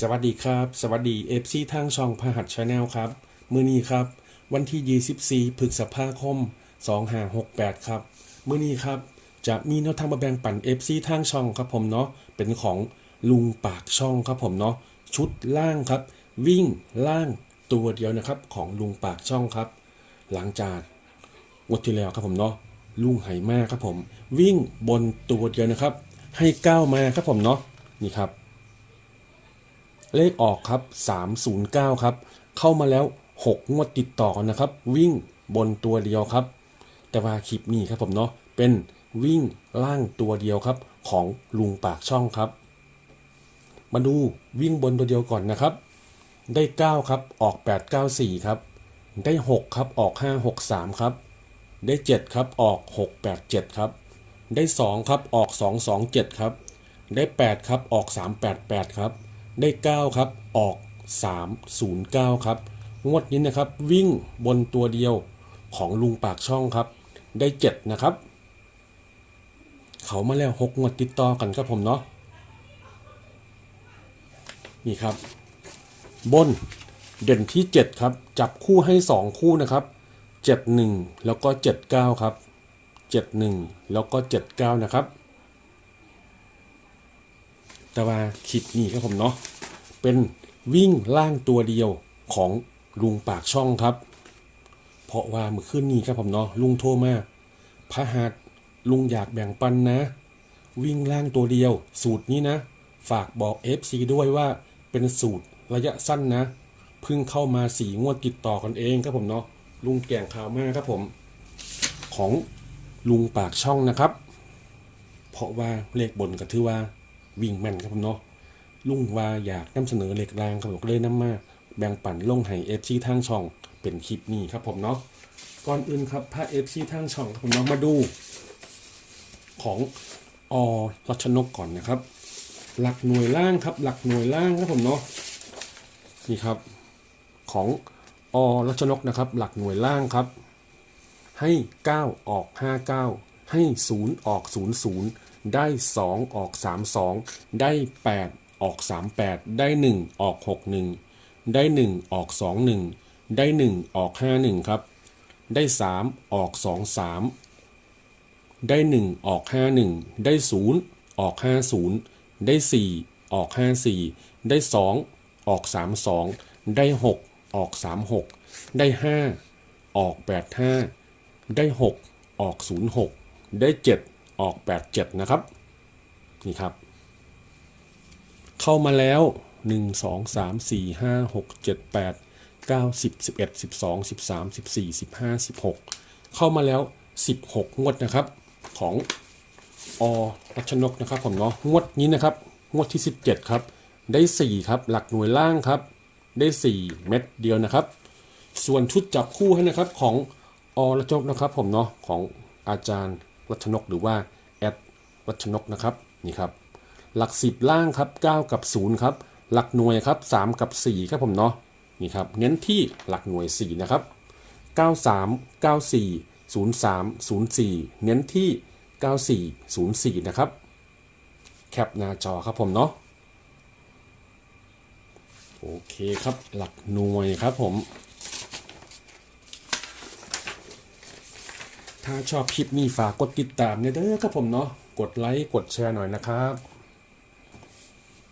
สวัสดีครับ สวัสดีเอฟซีทางช่องพหัสชาแนลครับ มือนี้ครับ วันที่ 24พฤษภาคม 2568 ครับ มือนี้ครับ จะมีแนวทางมาแบ่งปันเอฟซีทางช่องครับผมเนาะเป็นของลุงปากช่องครับผมเนาะชุดล่างครับ วิ่งล่างตัวเดียวนะครับ ของลุงปากช่องครับ หลังจากงวดที่แล้วครับผมเนาะลุงไหมาครับผม วิ่งบนตัวเดียวนะครับ ให้ก้าวมาครับผมเนาะนี่ครับ เลขออกครับ 309 ครับ เข้ามาแล้ว 6 งวดติดต่อกันนะครับ วิ่งบนตัวเดียวครับ แต่ว่าคลิปนี้ครับผมเนาะเป็นวิ่งล่างตัวเดียวครับ ของลุงปากช่องครับ มาดูวิ่งบนตัวเดียวก่อนนะครับ ได้ 9 ครับ ออก 894 ครับ ได้ 6 ครับ ออก 563 ครับ ได้ 7 ครับ ออก 687 ครับ ได้ 2 ครับ ออก 227 ครับ ได้ 8 ครับ ออก 388 ครับ ได้ 9 ครับ ออก 309 ครับ งวดนี้นะครับ วิ่งบนตัวเดียวของลุงปากช่องครับ ได้ 7 นะครับ เขามาแล้ว 6 งวดติดต่อกันครับผมเนาะนี่ครับ บนเด่นที่ 7 ครับ จับคู่ให้ 2 คู่นะครับ 71 แล้วก็ 79 ครับ 71 แล้วก็ 79 นะครับ แต่ว่าคลิปนี้ครับผมเนาะเป็นวิ่งล่างตัวเดียวของลุงปากช่องครับ เพราะว่าเมื่อคืนนี้ครับผมเนาะลุงโทรมาพระหัสลุงอยากแบ่งปันนะ วิ่งล่างตัวเดียว สูตรนี้นะ ฝากบอก FC ด้วยว่าเป็นสูตรระยะสั้นนะเพิ่งเข้ามาสี่งวดติดต่อกันเองครับผมเนาะลุงแก่งข่าวมากครับผม ของลุงปากช่องนะครับ เพราะว่าเลขบนก็ถือว่า วิ่งแม่นครับผมเนาะลุงว่าอยากนำเสนอเลขรางครับผมก็เลยนำมาแบ่งปันลงให้เอฟซีทางช่องเป็นคลิปนี้ครับผมเนาะก่อนอื่นครับพาเอฟซีทางช่องครับผมเนาะมาดู ของอรัชนกก่อนนะครับ หลักหน่วยล่างครับ หลักหน่วยล่างครับผมเนาะนี่ครับของอรัชนกนะครับ หลักหน่วยล่างครับ ให้ 9 ออก 59 ให้ 0 ออก 00 ได้ 2 ออก 32 ได้ 8 ออก 38 ได้ 1 ออก 61 ได้ 1 ออก 21 ได้ 1 ออก 51 ครับ ได้ 3 ออก 23 ได้ 1 ออก 51 ได้ 0 ออก 50 ได้ 4 ออก 54 ได้ 2 ออก 32 ได้ 6 ออก 36 ได้ 5 ออก 85 ได้ 6 ออก 06 ได้ 7 ออก 87 นะครับ นี่ครับ เข้ามาแล้ว 1 2 3 4 5 6 7 8 9 10 11 12 13 14 15 16 เข้ามาแล้ว 16 งวดนะครับ ของอรัชนกนะครับผมเนาะงวดนี้นะครับ งวดที่ 17 ครับ ได้ 4 ครับ หลักหน่วยล่างครับ ได้ 4 เม็ดเดียวนะครับ ส่วนชุดจับคู่ให้นะครับของอรัชนกนะครับผมเนาะของอาจารย์ รัชนกหรือว่าแอดรัชนกนะครับนี่ครับหลัก 10 ล่างครับ 9 กับ 0 ครับ หลักหน่วยครับ 3 กับ 4 ครับผมเนาะนี่ครับเน้นที่หลักหน่วย 4 นะครับ 93 94 03 04 เน้นที่ 94 04 นะครับ แคปหน้าจอครับผมเนาะโอเคครับหลักหน่วยครับผม ถ้าชอบคลิปนี้ฝากกดติดตามเนี่ยเด้อครับผมเนาะกดไลค์กดแชร์หน่อยนะครับ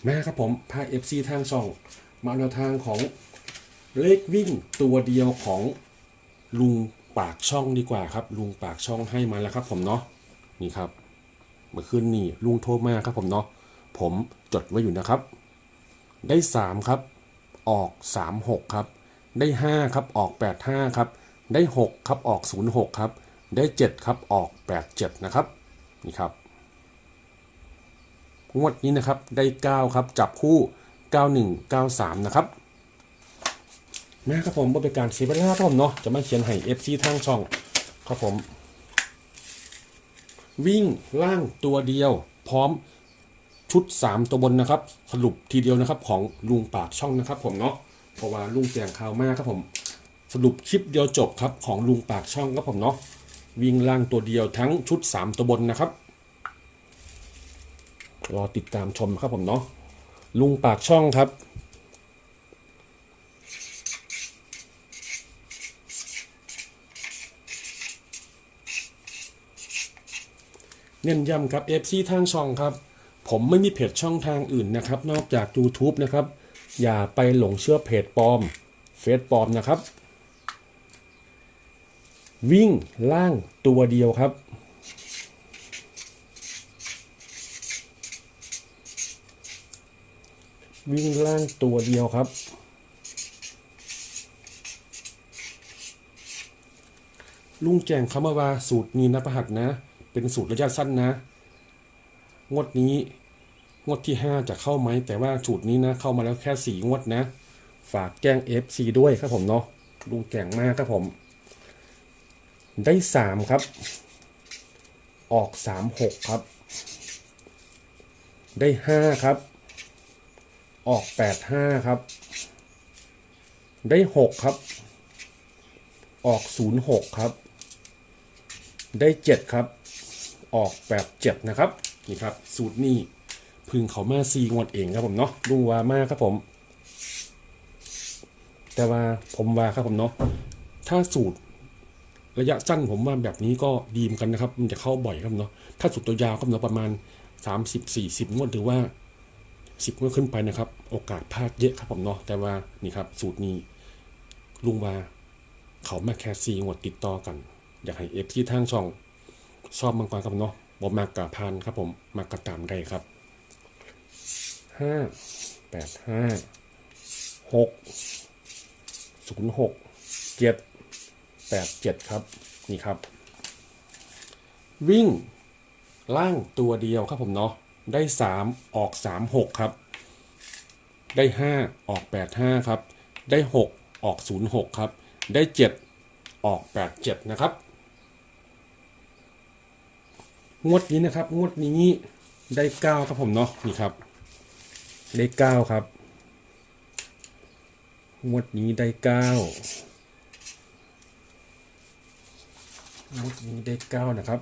แม่ครับผมพา FC ทางช่องมาเอาแนวทางของเลขวิ่งตัวเดียวของลุงปากช่องดีกว่าครับ ลุงปากช่องให้มาแล้วครับ ผมเนาะนี่ครับ เมื่อคืนนี่ลุงโทรมาครับผมเนาะผมจดไว้อยู่นะครับ ได้ 3 ครับ ออก 36 ครับ ได้ 5 ครับออก 85 ครับ ได้ 6 ครับออก 06 ครับ ได้ 7 ครับออก 87 นะครับนี่ครับงวดนี้นะครับได้ 9 ครับ จับคู่ 91 93 นะครับแม่ครับผมบริการเสียเวลาครับผมเนาะจะมาเขียนให้ FC ทางช่องครับผม วิ่งล่างตัวเดียว พร้อมชุด 3 ตัวบนนะครับ สรุปทีเดียวนะครับของลุงปากช่องนะครับ ผมเนาะเพราะว่าลุงแจงข่าวมากครับผม สรุปคลิปเดียวจบครับของลุงปากช่องครับผมเนาะ วิ่งล่างตัวเดียวทั้งชุด 3 ตัวบนนะครับ รอติดตามชมครับผมเนาะลุงปากช่องครับ เน้นย้ำครับ FC ทางช่องครับ ผมไม่มีเพจช่องทางอื่นนะครับ นอกจาก YouTube นะครับ อย่าไปหลงเชื่อเพจปลอมเฟซปลอมนะครับ วิ่งล่างตัวเดียวครับ วิ่งล่างตัวเดียวครับ ลุงแจงคำว่าสูตรนี้นะประหัสนะ เป็นสูตรระยะสั้นนะ งวดนี้ งวดที่ 5 จะเข้าไหม แต่ว่าสูตรนี้นะ เข้ามาแล้วแค่ 4 งวดนะ ฝากแจ้ง FC ด้วยครับผมเนาะลุงแจงมากครับผม ได้3ครับ ออก3 6ครับ ได้5ครับ ออก8 5ครับ ได้6ครับ ออก0 6ครับ ได้7ครับ ออกแบบ7นะครับ นี่ครับ สูตรนี้พึ่งเขามาซีงวดเองครับผมเนาะลุงวามากครับผม แต่ว่าผมว่าครับผมเนาะถ้าสูตร ระยะสั้นผมว่าแบบนี้ก็ดีเหมือนกันนะครับ มันจะเข้าบ่อยครับเนาะถ้าสูตรตัวยาวครับเนาะประมาณ 30 40งวดหรือว่า 10งวดขึ้นไปนะครับ โอกาสพลาดเยอะครับผมเนาะแต่ว่านี่ครับ สูตรนี้ลุงว่าเขามาแค่ซีงวดติดต่อกัน อยากให้เอฟที่ทางช่องชอบมังกรครับเนาะบอมากกะพานครับผมมากกะตามได้ครับห้าแปดห้าหกศูนย์หกเจ็ด แปดเจ็ดครับ นี่ครับ วิ่งล่างตัวเดียวครับผมเนาะได้สามออกสามหกครับ ได้ห้าออกแปดห้าครับ ได้หกออกศูนย์หกครับ ได้เจ็ดออกแปดเจ็ดนะครับ งวดนี้นะครับ งวดนี้ได้เก้าครับผมเนาะนี่ครับเลขเก้าครับ งวดนี้ได้เก้า มุดนี้เด็กเก้านะครับ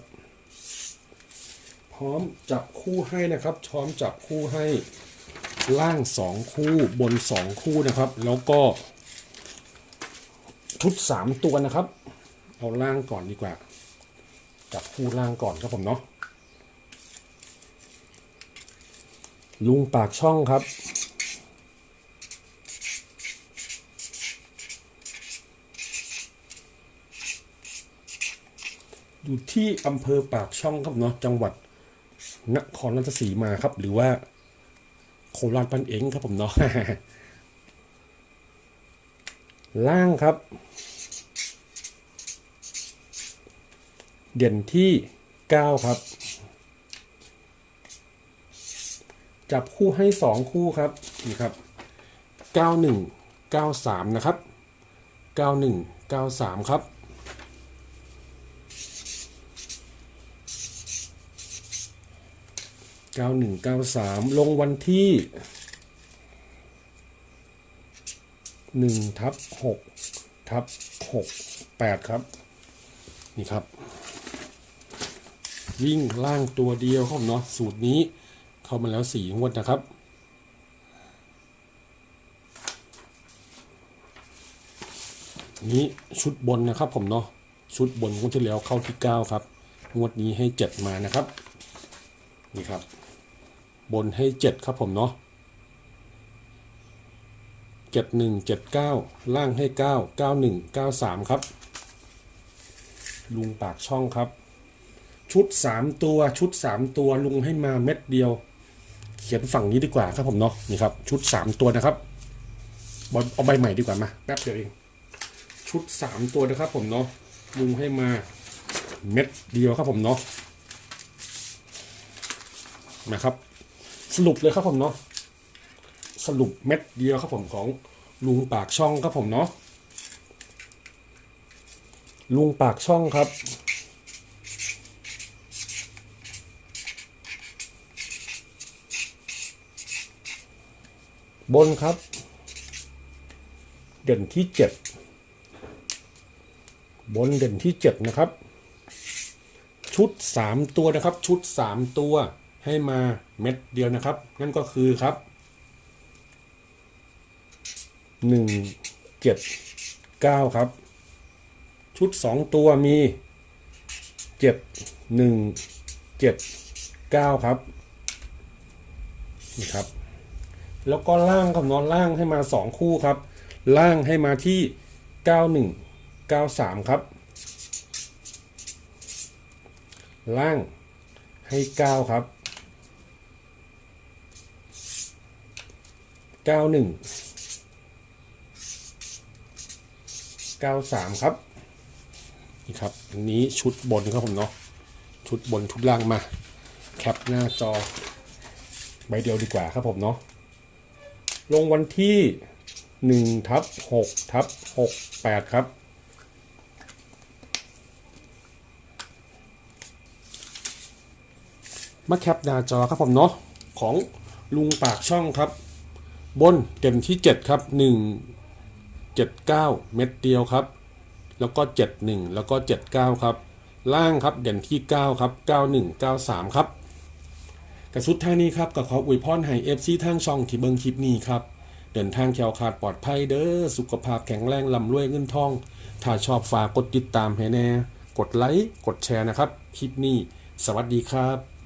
พร้อมจับคู่ให้นะครับพร้อมจับคู่ให้ล่างสองคู่บนสองคู่นะครับ แล้วก็ ชุดสามตัวนะครับ เอาล่างก่อนดีกว่า จับคู่ล่างก่อนครับผมเนาะลุงปากช่องครับ อยู่ที่อำเภอปากช่องครับเนาะจังหวัดนครราชสีมาครับ หรือว่า โคราชปันเองครับผมเนาะล่างครับ เด่นที่ 9 ครับ จับคู่ให้ 2 คู่ครับนี่ครับ 91 93 นะครับ 91 93 ครับ 9193 ลงวันที่ 1 ทับ6ทับ6 8 ครับ นี่ครับ วิ่งล่างตัวเดียวครับเนาะสูตรนี้เข้ามาแล้วสี่งวดนะครับนี้ชุดบนนะครับผมเนาะชุดบนงวดที่แล้วเข้าที่เก้าครับ งวดนี้ให้เจ็ดมานะครับ นี่ครับ บนให้เจ็ดครับผมเนาะเจ็ดหนึ่งเจ็ดเก้าล่างให้เก้าเก้าหนึ่งเก้าสามครับ ลุงปากช่องครับ ชุดสามตัวชุดสามตัวลุงให้มาเม็ดเดียว เขียนฝั่งนี้ดีกว่าครับผมเนาะนี่ครับ ชุดสามตัวนะครับบอลเอาใบใหม่ดีกว่ามาแป๊บเดียวเอง ชุดสามตัวนะครับผมเนาะลุงให้มาเม็ดเดียวครับผมเนาะนะครับ สรุปเลยครับผมเนาะสรุปเม็ดเดียวครับผมของลุงปากช่องครับผมเนาะลุงปากช่องครับ บนครับ เด่นที่เจ็ดบนเด่นที่เจ็ดนะครับ ชุดสามตัวนะครับ ชุดสามตัว ให้มาเม็ดเดียวนะครับ นั่นก็คือครับหนึ่งเจ็ดเก้าครับ ชุดสองตัวมีเจ็ดหนึ่งเจ็ดเก้าครับนี่ครับ แล้วก็ล่างครับนอนล่างให้มาสองคู่ครับ ล่างให้มาที่เก้าหนึ่งเก้าสามครับ ล่างให้เก้าครับ เก้าหนึ่งเก้าสามครับ นี่ครับอันนี้ชุดบนครับผมเนาะชุดบนชุดล่างมา แคปหน้าจอใบเดียวดีกว่าครับผมเนาะลงวันที่หนึ่งทับหกทับหกแปดครับ มาแคปหน้าจอครับผมเนาะของลุงปากช่องครับ บนเด่นที่ 7 ครับ 1 7 9 เม็ดเดียวครับ แล้วก็ 71 แล้วก็ 79 ครับ ล่างครับเด่นที่ 9 ครับ 91 93 ครับกระสุดท้ายนี้ครับก็ขออวยพรให้เอฟซีทางช่องที่เบิงคลิปนี้ครับ เดินทางแขวขาดปลอดภัยเด้อสุขภาพแข็งแรงลำรวยเงินทอง ถ้าชอบฝากกดติดตามให้แน่ กดไลค์กดแชร์นะครับ คลิปนี้ สวัสดีครับ